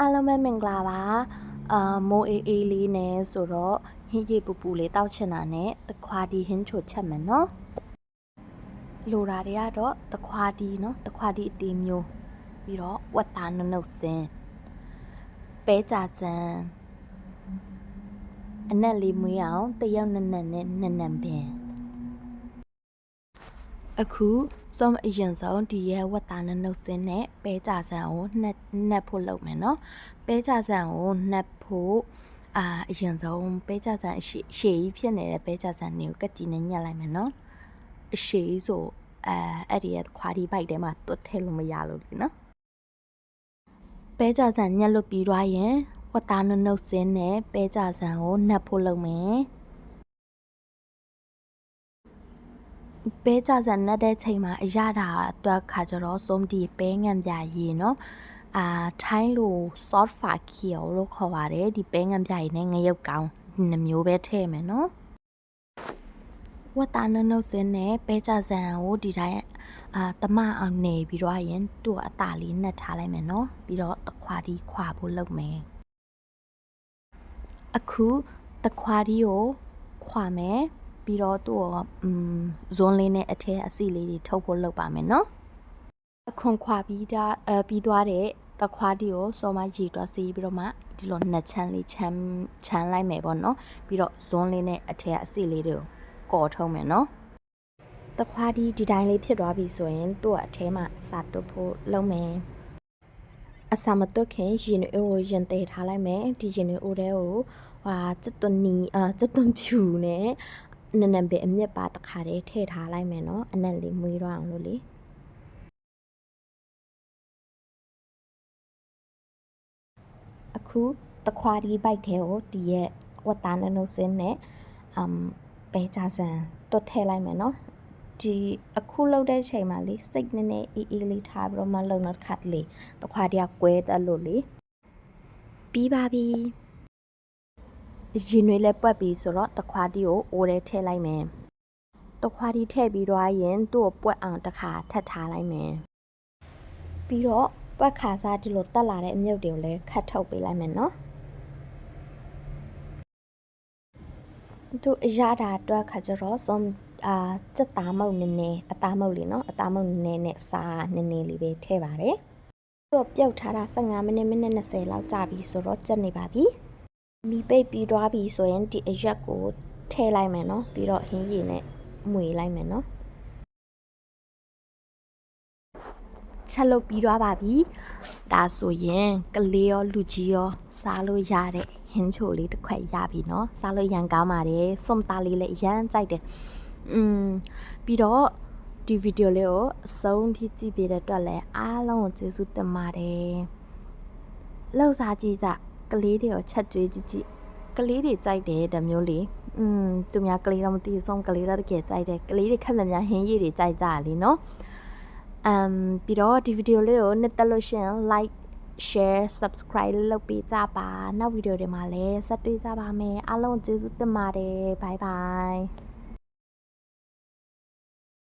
အားလုံးပဲမင်္ဂလာပါအာမိုးအေးအေးလေးနဲ့ဆိုတော့ဟင်းရီပူပူလေးတောက်ချင်တာနဲ့တခွာဒီဟင်းချိုချက်မယ်နော်လိုတာတွေကတော့တခွာဒီနော်တခွာဒီအတီးမျိုးပြီးတော့ဝက်သားနုပ်နုပ်စင်ပဲကြစံအနက်လေးမွေးအောင်တယောက်နက်နက်နဲ့နက်နက်ပင်အခု စုံအရင်ဆုံးဒီရဲ့ဝက်သားနုပ်နုပ်စင်နဲ့ပဲကြစံကိုနှက်နှက်ဖို့လုပ်မယ်နော်ပဲကြဆန်ကိုနှက်ဖို့အာအရင်ဆုံးပဲကြဆန်အရှိရှေးကြီးဖြစ်နေတဲ့ပဲကြဆန်တွေကိုကတ်ကြီးနဲ့ညှက်လိုက်မယ်နော်အရှေးဆိုအဲအဲ့ဒီရခွာဒီဘိုက်ထဲမှာတွတ်ထဲလို့မရလို့လေနော်ပဲကြဆန်ညှက်လို့ပြီးသွားရင်ဝတ်သားနုပ်နုပ်စင်းနဲ့ပဲကြဆန်ကိုနှက်ဖို့လုပ်မယ် ပဲကြဆန်နှက်တဲ့ချိန်မှာအရတာအတွက်ခါကြတော့စုံဒီပဲငံပြရေနော်အာထိုင်းလို soft fa kiao လို့ခေါ်ပါတယ်ဒီပဲငံပြရေနဲ့ငရုတ်ကောင်းဒီနှမျိုးပဲထည့်မယ်နော်ဝတ်သားနုပ်နုပ်စင်းနဲ့ပဲကြဆန်ကိုဒီတိုင်းအာတမအောင်နေပြီးတော့ရင်သူ့အตาလေးနှက်ထားလိုက်မယ်နော်ပြီးတော့တခွာဒီခွာဖို့လုပ်မယ်အခုတခွာဒီကိုခွာမယ် ပြီးတော့သူ့ကိုอืมဇွန်လေးနဲ့အထက်အစီလေးတွေထုတ်ဖို့လုပ်ပါမယ်နော်အခွန်ခွာပြီးတာအဲပြီးသွားတဲ့တခွားတီကိုစောမရီတော့စီးပြီးတော့မှဒီလိုနှစ်ချမ်းလေးချမ်းချမ်းလိုက်မယ်ပေါ့နော်ပြီးတော့ဇွန်းလေးနဲ့အထက်အစီလေးတွေကိုကော်ထုံးမယ်နော်တခွားတီဒီတိုင်းလေးဖြစ်သွားပြီဆိုရင်သူ့အထဲမှာစာတုပ်ဖို့လုပ်မယ်အစာမတုတ်ခင်ရင်အိုးကိုရင်သေးထားလိုက်မယ်ဒီရင်အိုးတဲကိုဟာစက်သွန်နီအာစက်သွန်ဖြူနဲ့ နနံပဲအမြက်ပါတစ်ခါတည်းထည့်ထားလိုက်မယ်နော်အနက်လေးမွေးတော့အောင်လို့လေအခုတခွာဒီဘိုက်ထဲကိုဒီရဲ့ဝတ်သားနနုစင်းနဲ့အမ်ပဲကြဆန်တွတ်ထည့်လိုက်မယ်နော်ဒီအခုလောက်တဲ့ချိန်မှာလေစိတ်နည်းနည်းအေးအေးလေးထားပြီးတော့မှလုံတော့ခတ်လေတခွာဒီကကွဲတက်လို့လေပြီးပါပြီ ရင်တွေလည်းပွက်ပြီဆိုတော့တခွာဒီကိုအိုးထဲထည့်လိုက်မယ်တခွာဒီထည့်ပြီးတော့ရင်သူ့ကိုပွက်အောင်တစ်ခါထပ်ထားလိုက်မယ်ပြီးတော့ပွက်ခါစားဒီလိုတက်လာတဲ့အမြုပ်တွေကိုလည်းခတ်ထုတ်ပေးလိုက်မယ်နော်သူအရတာအတွက်ခါကြတော့စုံအာစက်သားမုတ်နည်းနည်းအသားမုတ်လေးနော်အသားမုတ်နည်းနည်းနဲ့စားနည်းနည်းလေးပဲထည့်ပါတယ်သူ့ပြုတ်ထားတာ15မိနစ်မိနစ်20လောက်ကြာပြီဆိုတော့ကြက်နေပါပြီ မီပိတ်ပြီးသွားပြီဆိုရင်ဒီအရက်ကိုထည့်လိုက်မယ်နော်ပြီးတော့ဟင်းရည်နဲ့မွေလိုက်မယ်နော်ချက်လုပ်ပြီးသွားပါပြီဒါဆိုရင်ကလေးရောလူကြီးရောစားလို့ရတဲ့ဟင်းချိုလေးတစ်ခွက်ရပြီเนาะစားလို့ရန်ကောင်းပါတယ်စွန်သားလေးလည်းအရန်ကြိုက်တယ်อืมပြီးတော့ဒီဗီဒီယိုလေးကိုအဆုံးထိကြည့်ပေးတဲ့အတွက်လည်းအားလုံးကိုကျေးဇူးတင်ပါတယ်လောက်စားကြည့်စ ကလေးတွေကိုချက်ကျွေးကြည့်ကြည့်ကလေးတွေကြိုက်တယ်တမျိုးလေးอืมသူများကလေးတော့မသိဘူးဆုံးကလေးတော့တကယ်ကြိုက်တယ်ကလေးတွေခက်မှများဟင်းရည်တွေကြိုက်ကြတယ်လीเนาะ um ပြီးတော့ဒီဗီဒီယိုလေးကိုနှစ်သက်လို့ရှရင် like share subscribe လုပ်ပေးကြပါနောက်ဗီဒီယိုတွေမှာလည်းဆက်တွေ့ကြပါမယ်အားလုံးကျေးဇူးတင်ပါတယ် bye bye